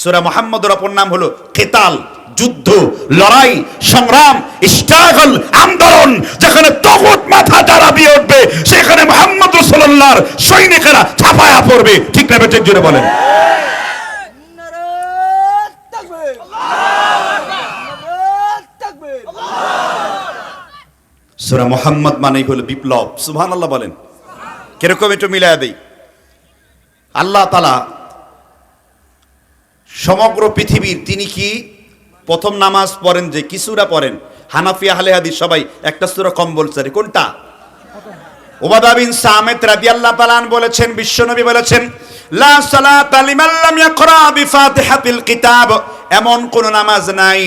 সুরা মোহাম্মদের অপর নাম হলো কেতাল, যুদ্ধ, লড়াই, সংগ্রাম স্ট্রাগল আন্দোলন, যেখানে তগুত মাথা যারা দিয়ে উঠবে, সেখানে মোহাম্মদ রসুল্লাহর সৈনিকেরা ছাপায়া পড়বে। ঠিক না বেটের জুড়ে বলেন। সুরা মোহাম্মদ মানেই হলো বিপ্লব। সুবহান আল্লাহ বলেন। কীরকম একটু মিলায় দেই। আল্লাহ তালা সমগ্র পৃথিবীর তিনি কি? প্রথম নামাজ পড়েন যে, কি সূরা পড়েন? হানাফি, আহলে হাদিস সবাই একটা সূরা কম বলছে কোনটা? ওবাদা বিন সামেত রাদিয়াল্লাহু আন বলেছেন বিশ্বনবী বলেছেন, লা সালাতা লিমান লাম ইয়াকরা বিফাতিহাতিল কিতাব। এমন কোন নামাজ নাই,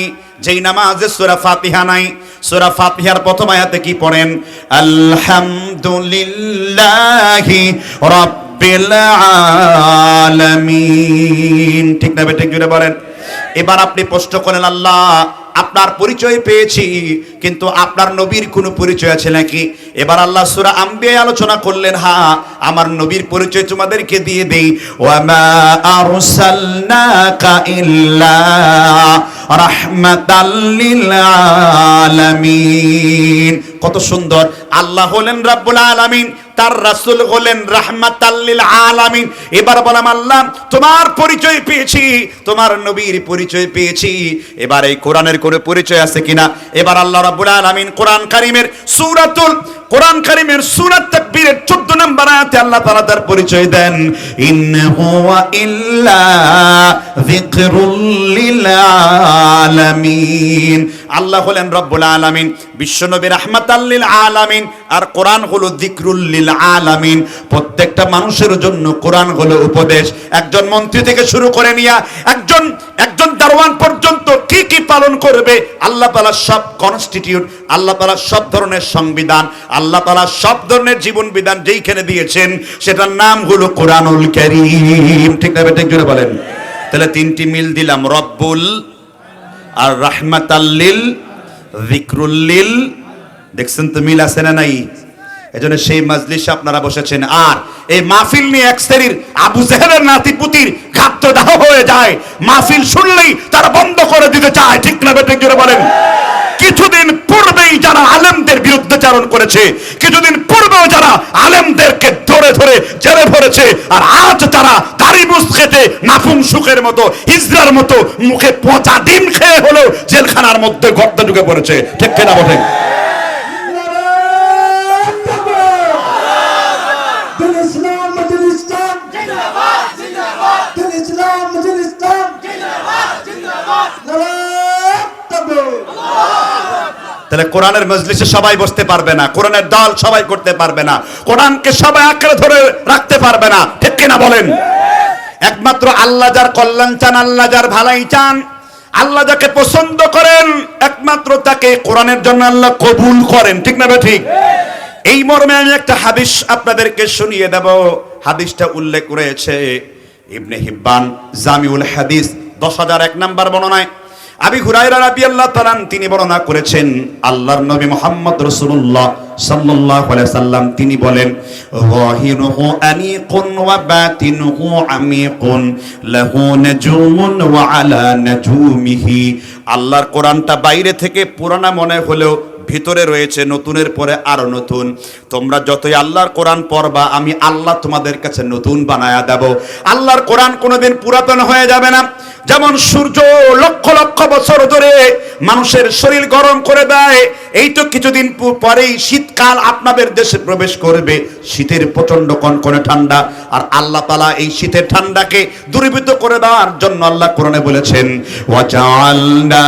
যেই নামাজে সূরা ফাতিহা নাই। সূরা ফাতিহার প্রথম আয়াতে কি পড়েন? আলহামদুলিল্লাহি রাব্বিল আলামিন। ঠিক না বেঠিক জুড়ে বলেন। এবার আপনি প্রশ্ন করেন আল্লাহ, আপনার পরিচয় পেয়েছি, কিন্তু আপনার নবীর কোনো পরিচয় আছে নাকি? এবার আল্লাহ সুরা আম্বিয়া আলোচনা করলেন, হা, আমার নবীর পরিচয় তোমাদেরকে দিয়ে দেই। ওয়ামা আরসালনাকা ইল্লা রাহমাতাল কত সুন্দর। আল্লাহ হলেন রাব্বুল আলামিন। তার রাসূল হলেন রাহমাতাল্লিল আলামিন। এবার বললাম আল্লাহ, তোমার পরিচয় পেয়েছি, তোমার নবীর পরিচয় পেয়েছি। এবার এই কোরআনের কোনো পরিচয় আছে কিনা? এবার আল্লাহ রাব্বুল আলামিন কোরআন কারীমের সূরাতুল, কোরআন কারীমের সূরাত তাকবীরের 14 নম্বর আয়াতে আল্লাহ তাআলা তার পরিচয় দেন। ইন হুয়া ইল্লা যিকরুল লিল আলামিন। আল্লাহ হলেন রব্বুল আলামিন, বিশ্বনবী রাহমাতাল লিল আলামিন, আর কোরআন হলো লিল আলামিন। প্রত্যেকটা মানুষের জন্য কোরআন হলো উপদেশ। একজন মন্ত্রী থেকে শুরু করে নিয়া একজন একজন দারওয়ান পর্যন্ত কি কি পালন করবে, আল্লাহ তাআলা সব কনস্টিটিউট আল্লাহ তাআলা সব ধরনের সংবিধান, আল্লাহ তাআলা সব ধরনের জীবন বিধান যেইখানে দিয়েছেন, সেটার নাম হলো কোরআনুল কারীম। ঠিক না ঠিক জোরে বলেন। তাহলে তিনটি মিল দিলাম, রব্বুল আর রাহমাতাল্লিল যিকরুল্লিল দেখছেন তো মিল আছে না নাই? এজন্য সেই মাজলিসে আপনারা বসেছেন। আর এই মাহফিল নিয়ে এক শ্রেণির আবু জেহেলের নাতি পুতির ঘাত দাহ হয়ে যায়। মাহফিল শুনলেই তারা বন্ধ করে দিতে চায়। ঠিক না বেঠিক জোরে বলেন? কিছুদিন পূর্বেই যারা আলেমদের বিরুদ্ধে চারণ করেছে, কিছুদিন পূর্বেও যারা আলেমদেরকে ধরে ধরে জেলে ভরেছে আর আজ তারা মুস নাফুম সুখের মতো ইসরার মতো মুখে পচা ডিম খেয়ে হলেও জেলখানার মধ্যে গর্ত ঢুকে পড়েছে। ঠিক কেনা বটে? তাকবীর তাহলে কোরআনের মজলিসে সবাই বসতে পারবে না কোরআনের দল সবাই করতে পারবে না কোরআনকে সবাই আঁকড়ে ধরে রাখতে পারবে না ঠিক কিনা বলেন? একমাত্র আল্লাহ যার কল্যাণ চান, আল্লাহ যার ভালাই চান। আল্লাহ যাকে পছন্দ করেন, একমাত্র তাকে কোরআনের জন্য আল্লাহ কবুল করেন। ঠিক না ঠিক? এই মর্মে আমি একটা হাদিস আপনাদেরকে শুনিয়ে দেব। হাদিসটা উল্লেখ করেছে ইবনে হিব্বান জামিউল হাদিস, দশ হাজার এক নাম্বার বর্ণনায়। আবি হুরায়রা আল্লাহ তাআলা তিনি বর্ণনা করেছেন, আল্লাহর নবী মোহাম্মদ রসুল্লাহ সাল্লাল্লাহু আলাইহি সাল্লাম তিনি বলেন যাহিরুহু আনিকুন ওয়া বাতিনুহু আমিকুন, লাহু নাজুমুন ওয়া আলা নাজুমিহি। আল্লাহর কোরআনটা বাইরে থেকে পুরানা মনে হলেও ভিতরে রয়েছে, নতুনের পরে আরও নতুন। তোমরা যতই আল্লাহর কোরআন পড়বা, আমি আল্লাহ তোমাদের কাছে নতুন বানায়া দেব। আল্লাহর কোরআন কোনোদিন পুরাতন হয়ে যাবে না। যেমন সূর্য লক্ষ লক্ষ বছর ধরে মানুষের শরীর গরম করে দেয়, এই তো কিছুদিন পরেই শীতকাল আপনাদের দেশে প্রবেশ করবে। শীতের প্রচণ্ড কনকনে ঠান্ডা, আর আল্লাহ তালা এই শীতের ঠান্ডাকে দূরীভূত করে দেওয়ার জন্য আল্লাহ কোরআনে বলেছেন ওয়াজআলনা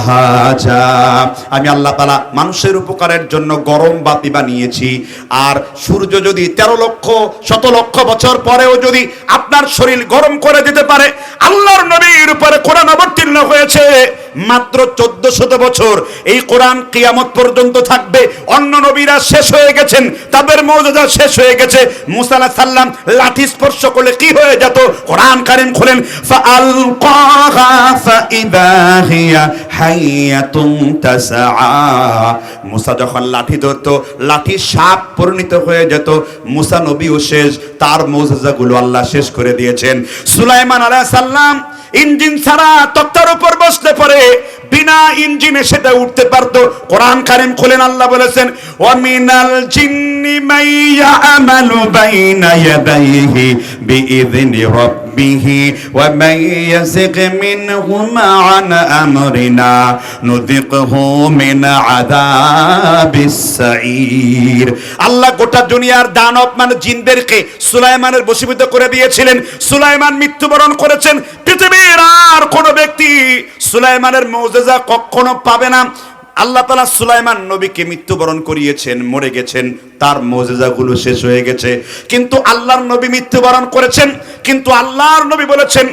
সিরাজাও আমি আল্লাহ তালা মানুষের উপকারের জন্য গরম বাতি বানিয়েছি। আর সূর্য যদি তেরো লক্ষ, শত লক্ষ বছর পরেও যদি আপনার শরীর গরম করে দিতে পারে, আল্লাহর নবীর উপরে কোরআন অবতীর্ণ হয়েছে। মাত্র চোদ্দ শত বছর, এই কোরআন কিয়ামত পর্যন্ত থাকবে। অন্য নবীরা শেষ হয়ে গেছেন, তাদের মৌজাদা শেষ হয়ে গেছে। মুসা আলাইহিস সাল্লাম লাঠি স্পর্শ করলে কি হয়ে যেত? কোরআন কারিম খুলেন তাসআ মুসা যখন লাঠি ধরতো, লাঠি সাপ পরিণত হয়ে যেত। মুসা নবীও শেষ, তার মৌজাদাগুলো আল্লাহ শেষ করে দিয়েছেন। সুলাইমান আলাইহিস সালাম ইঞ্জিন ছাড়া তক্তার উপর বসলে পরে বিনা ইঞ্জিনে সেটা উঠতে পারতো। কোরআন কারিম খুলেন, আল্লাহ বলেছেন, ওয়ামিনাল জিন্নি মাইয়া আমালু বাইনা ইয়াদাইহি বিইذনি রাব্বিহি ওয়া মান ইয়াসিক মিনহুমা আন আমরিনা নুযিকহু মিন আযাবিস সাঈর আল্লাহ গোটা দুনিয়ার দানব মানে জিনদেরকে সুলাইমানের বশীভূত করে দিয়েছিলেন। সুলাইমান মৃত্যুবরণ করেছেন। পৃথিবীর আর কোন ব্যক্তি সুলাইমানের মৌজেজা কখনো পাবে না। আল্লাহ তালা সুলাইমান নবীকে মৃত্যুবরণ করিয়েছেন, মরে গেছেন, তার মজেজাগুলো শেষ হয়ে গেছে। কিন্তু আল্লাহর নবী মৃত্যুবরণ করেছেন, কিন্তু আল্লাহর নবী বলেছেন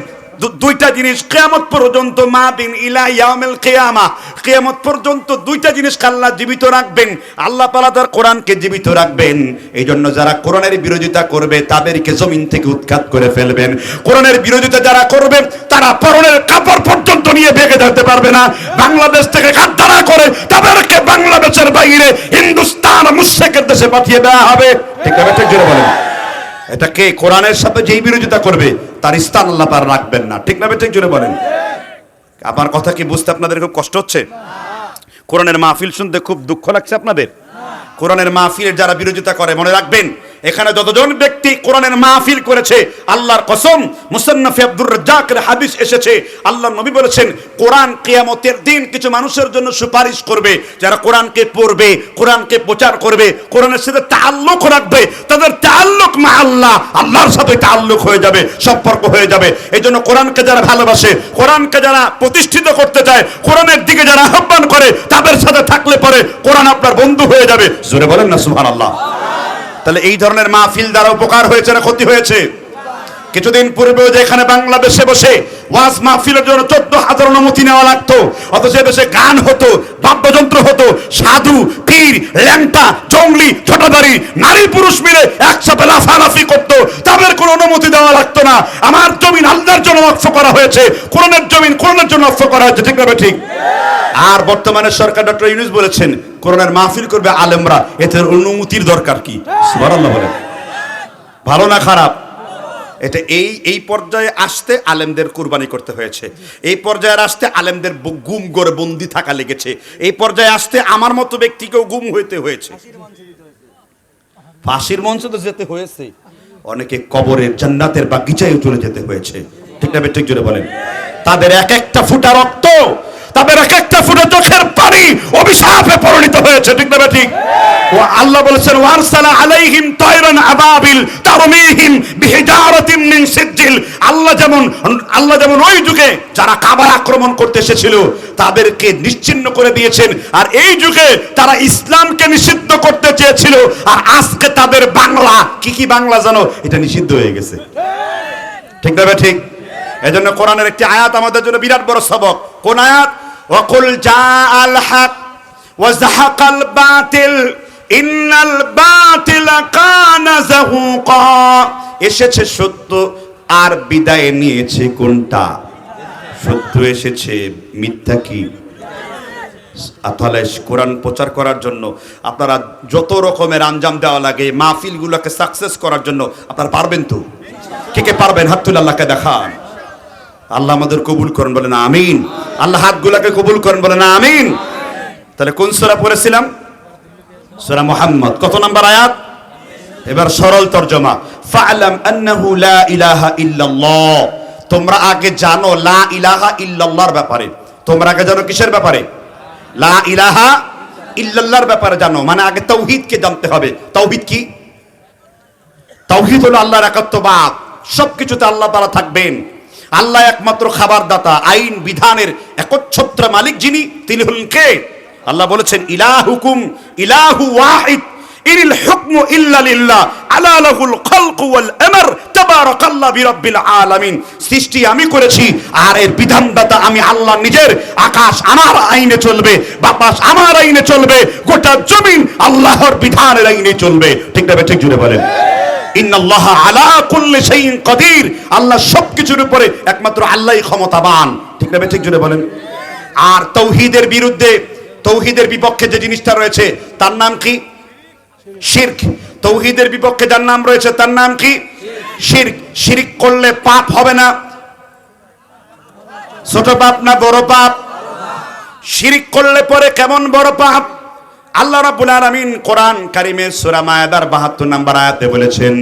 দুইটা জিনিস কেয়ামত পর্যন্ত মা দিন ইলা ইয়াউমিল কিয়ামা। কিয়ামত পর্যন্ত দুইটা জিনিস আল্লাহ জীবিত রাখবেন। আল্লাহ তাআলা তার কোরআনকে জীবিত রাখবেন। এই জন্য যারা কোরআনের বিরোধিতা করবে, তাদেরকে জমিন থেকে উৎখাত করে ফেলবেন। কোরআনের বিরোধিতা যারা করবে, তারা পরনের কাপড় পর্যন্ত নিয়ে বেগে যেতে পারবে না। বাংলাদেশ থেকে গাদ্দারা করে তাদেরকে বাংলাদেশের বাইরে হিন্দুস্তান মুশরিকের দেশে পাঠিয়ে দেওয়া হবে। ঠিক আছে ঠিক বলেন। এটা কে কোরআনের সাথে যেই বিরোধিতা করবে, তার স্থান আল্লাহ পার রাখবেন না। ঠিক না ঠিক জোরে বলেন। আমার কথা কি বুঝতে আপনাদের খুব কষ্ট হচ্ছে? কোরআনের মাহফিল শুনতে খুব দুঃখ লাগছে আপনাদের? কোরআনের মাহফিলের যারা বিরোধিতা করে, মনে রাখবেন এখানে যতজন ব্যক্তি কোরআনের মাহফিল করেছে, আল্লাহর কসম, মুসান্নাফি আব্দুর রাজ্জাকের হাদিস এসেছে। আল্লাহ নবী বলেছেন, কোরআন কিয়ামতের দিন কিছু মানুষের জন্য সুপারিশ করবে। যারা কোরআনকে পড়বে, কোরআনকে প্রচার করবে, কোরআনের সাথে তাল্লুক রাখবে, তাদের তাল্লুক মা আল্লাহ, আল্লাহর সাথে তাল্লুক হয়ে যাবে, সম্পর্ক হয়ে যাবে। এই জন্য কোরআনকে যারা ভালোবাসে, কোরআনকে যারা প্রতিষ্ঠিত করতে চায়, কোরআনের দিকে যারা আহ্বান করে, তাদের সাথে থাকলে পরে কোরআন আপনার বন্ধু হয়ে যাবে। জোরে বলেন না, সুবহানাল্লাহ। তাহলে এই ধরনের মাহফিল দ্বারা উপকার হয়েছে না ক্ষতি হয়েছে? কিছুদিন পূর্বেও যে এখানে বাংলাদেশে বসে ওয়াজ মাহফিলের জন্য চোদ্দ হাজার অনুমতি নেওয়া লাগতো, অথচ দেশে গান হতো, বাদ্যযন্ত্র হতো, সাধু, পীর, ল্যাংটা, জঙ্গলি ছোটদারি নারী, পুরুষ মিলে একসাথে লাফালাফি করতো। তাদের কোনো অনুমতি দেওয়া লাগতো না। আমার জমিন আল্লাহর জন্য অক্ষ করা হয়েছে। কোরআনের জমিন কোরআনের জন্য অক্ষ করা হয়েছে। ঠিক না ঠিক? আর বর্তমানে সরকার ডক্টর ইউনুস বলেছেন কোরআনের মাহফিল করবে আলেমরা এতে অনুমতির দরকার কি? সুবহানাল্লাহ বলেন। ভালো না খারাপ? এটা এই এই পর্যায়ে আসতে আলেমদের কুরবানি করতে হয়েছে। এই পর্যায়ে আসতে আলেমদের গুম করে বন্দি থাকা লেগেছে। এই পর্যায়ে আসতে আমার মতো ব্যক্তিকেও গুম হইতে হয়েছে। ফাঁসির মঞ্চে তো যেতে হয়েছে। অনেকে কবরের জান্নাতের বাগিচায় চলে যেতে হয়েছে। ঠিক না ঠিক জোরে বলেন। তাদের এক একটা ফুটা রক্ত তাদের এক একটা ফুটা চোখের পানি অভিশাপে পরিণত হয়েছে, ঠিক না ঠিক? ও আল্লাহ বলেছেন, ওয়ারসালা আলাইহিম তায়রান আবাবিল তারমিহিম বিহিজারাতিম মিন সিজ্জিল। আল্লাহ যেমন আল্লাহ যেমন ওই যুগে যারা কাবার আক্রমণ করতে এসেছিল, তাদেরকে নিশ্চিন্ন করে দিয়েছেন। আর এই যুগে তারা ইসলামকে নিষিদ্ধ করতে চেয়েছিল, আর আজকে তাদের বাংলা, কি কি বাংলা জানো? এটা নিষিদ্ধ হয়ে গেছে। ঠিক না ঠিক? এজন্য কোরআনের একটি আয়াত আমাদের জন্য বিরাট বড় সবক। কোন আয়াত? ওয়াকুল জাআল হক ওয়া যাহাকাল বাতিল ইন্নাল বাতিলা কানা যাহুকা এসেছে সত্য, আর বিদায় নিয়েছে কোনটা? সত্য এসেছে, মিথ্যা কি? তাহলে কোরআন প্রচার করার জন্য আপনারা যত রকমের আঞ্জাম দেওয়া লাগে, মাহফিলগুলোকে সাকসেস করার জন্য আপনারা পারবেন তো? কে কে পারবেন? হাত তুলে আল্লাহকে দেখান। আল্লাহ আমাদের কবুল করেন বলেন আমিন। আল্লাহ হাতগুলাকে কবুল করেন বলেন আমিন। তাহলে কোন সোরা পড়েছিলাম? সূরা মুহাম্মদ। কত নাম্বার আয়াত? এবার সরল তরজমা। ফাআলাম আন্নাহু লা ইলাহা ইল্লাল্লাহ। তোমরা আগে জানো লা ইলাহা ইল্লাল্লাহর ব্যাপারে। তোমরা আগে জানো কিসের ব্যাপারে? লা ইলাহা ইল্লাল্লাহর ব্যাপারে জানো। মানে আগে তাওহীদকে জানতে হবে। তাওহীদ কি? তাওহীদ হলো আল্লাহর একাত্মবাদ সবকিছুতে আল্লাহ তাআলা থাকবেন। আল্লাহ একমাত্র খাবার দাতা আইন, বিধানের একচ্ছত্র মালিক যিনি, তিনি হলেন কে? আল্লাহ বলেছেন, ইলাহুকুম, ইলাহু ওয়াহিদ, ইনিল হুকমু ইল্লা লিল্লাহ, আলা লাহুল খালকু ওয়াল আমর, তাবারাকাল্লাহ বিরাব্বিল আলামিন। সৃষ্টি আমি করেছি, আর এর বিধানদাতা আমি আল্লাহ নিজের। আকাশ আমার আইনে চলবে, বাতাস আমার আইনে চলবে, গোটা জমিন আল্লাহর বিধানের আইনে চলবে। ঠিক না ঠিক জুড়ে বলেন। ইন্নাল্লাহ আলা কুল্লি শাইইন কাদির। আল্লাহ সবকিছুর উপরে একমাত্র আল্লাহই ক্ষমতাবান। ঠিক না ঠিক জুড়ে বলেন। আর তৌহিদের বিরুদ্ধে, তৌহিদের বিপক্ষে যে জিনিসটা রয়েছে, তার নাম কি? শিরক। তৌহিদের বিপক্ষে যার নাম রয়েছে, তার নাম কি? শিরক। শিরক করলে পাপ হবে না। ছোট পাপ না বড় পাপ শিরিক করলে পরে কেমন বড় পাপ? আল্লাহ রাব্বুল আলামিন কোরআন কারিমের সূরা মায়াদার 72 নম্বর আয়াতে বলেছেন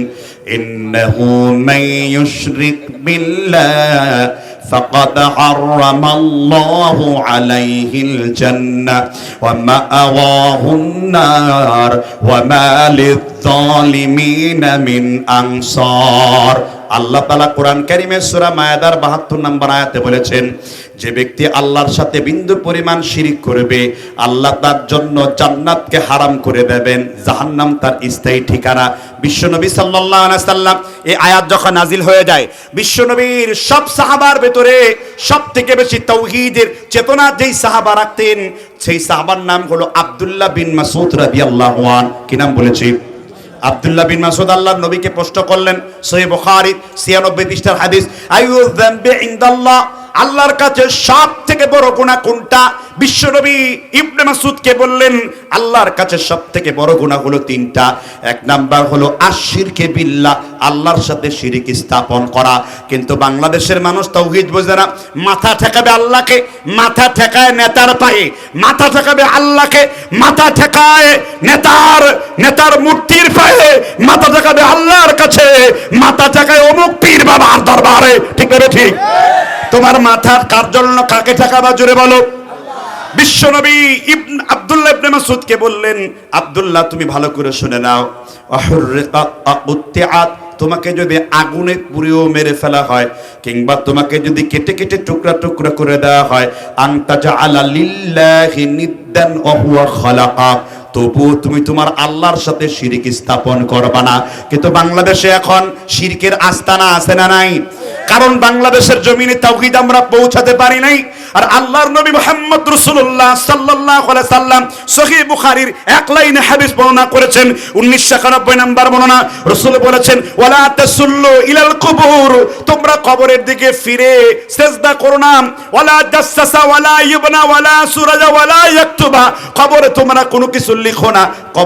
ইন্নাহু মান ইউশরিক বিল্লাহ فقد حرم الله عليه الجنة ومأواه النار وما للظالمين من أنصار আল্লাহ তালা কোরআন কারিমের সুরা মায়াদার বাহাত্তর নম্বর আয়াতে বলেছেন, যে ব্যক্তি আল্লাহর সাথে বিন্দু পরিমাণ শিরিক করবে, আল্লাহ তার জন্য জান্নাতকে হারাম করে দেবেন, জাহান্নাম তার স্থায়ী ঠিকানা। বিশ্বনবী আলাইহি সাল্লাম এই আয়াত যখন নাজিল হয়ে যায়, বিশ্বনবীর সব সাহাবার ভেতরে সব থেকে বেশি তৌহিদের চেতনা যেই সাহাবা রাখতেন, সেই সাহাবার নাম হলো আব্দুল্লাহ বিন মাসুদ রাদিয়াল্লাহু আন কি নাম বলেছি? আব্দুল্লাহ বিন মাসুদ আল্লাহ নবীকে প্রশ্ন করলেন সহি বুখারী 96 পৃষ্ঠার হাদিস আইউ ইনদাল্লাহ? আল্লাহর কাছে সব থেকে বড় গুনাহ কোনটা? বিশ্বনবী ইবনে মাসুদকে বললেন, আল্লাহর কাছে সব থেকে বড় গুনাহ হলো তিনটা। এক নাম্বার হলো আশিরকে বিল্লাহ, আল্লাহর সাথে শিরিক স্থাপন করা। কিন্তু বাংলাদেশের মানুষ তৌহিদ বোঝে না, মাথা ঠেকাবে আল্লাহকে, মাথা ঠেকায় নেতার পায়ে। মাথা ঠেকাবে আল্লাহকে, মাথা ঠেকায় নেতার নেতার মূর্তির পায়ে। মাথা ঠেকাবে আল্লাহর কাছে, মাথা ঠেকায় অমুক পীর বাবার দরবারে। ঠিক না ঠিক? তোমার মাথা কার জন্য কাকে ঠেকাবা জোরে বলো? বিশ্বনবী ইবন আব্দুল্লাহ ইবনে বললেন, আব্দুল্লাহ, তুমি ভালো করে শুনে নাও। তোমাকে যদি আগুনে পুড়িয়েও মেরে ফেলা হয়, কিংবা তোমাকে যদি কেটে কেটে টুকরা টুকরা করে দেওয়া হয় আনতাজা আলা লিল্লাহি নিদ্দান তবুও তুমি তোমার আল্লাহর সাথে শিরিক স্থাপন করবা না। কিন্তু বাংলাদেশে এখন শিরকের আস্তানা আছে না নাই? কারণ বাংলাদেশের জমিনে তাওহীদ আমরা পৌঁছাতে পারি নাই। আর আল্লাহর নবী মুহাম্মদ রাসূলুল্লাহ সাল্লাল্লাহু আলাইহি সাল্লাম সহিহ বুখারীর এক লাইনে হাদিস বর্ণনা করেছেন। 1991 নম্বর বর্ণনা রাসূল বলেছেন, ওয়ালা তাসুল্লু ইলাল কুবুর তোমরা কবরের দিকে ফিরে সিজদা করো না। ওয়ালা জাসসাসা ওয়ালা ইবনা ওয়ালা সুরাজা ওয়ালা ইয়াকতুবা কবরে তোমরা কোনো কিছু লিখো না। কবরে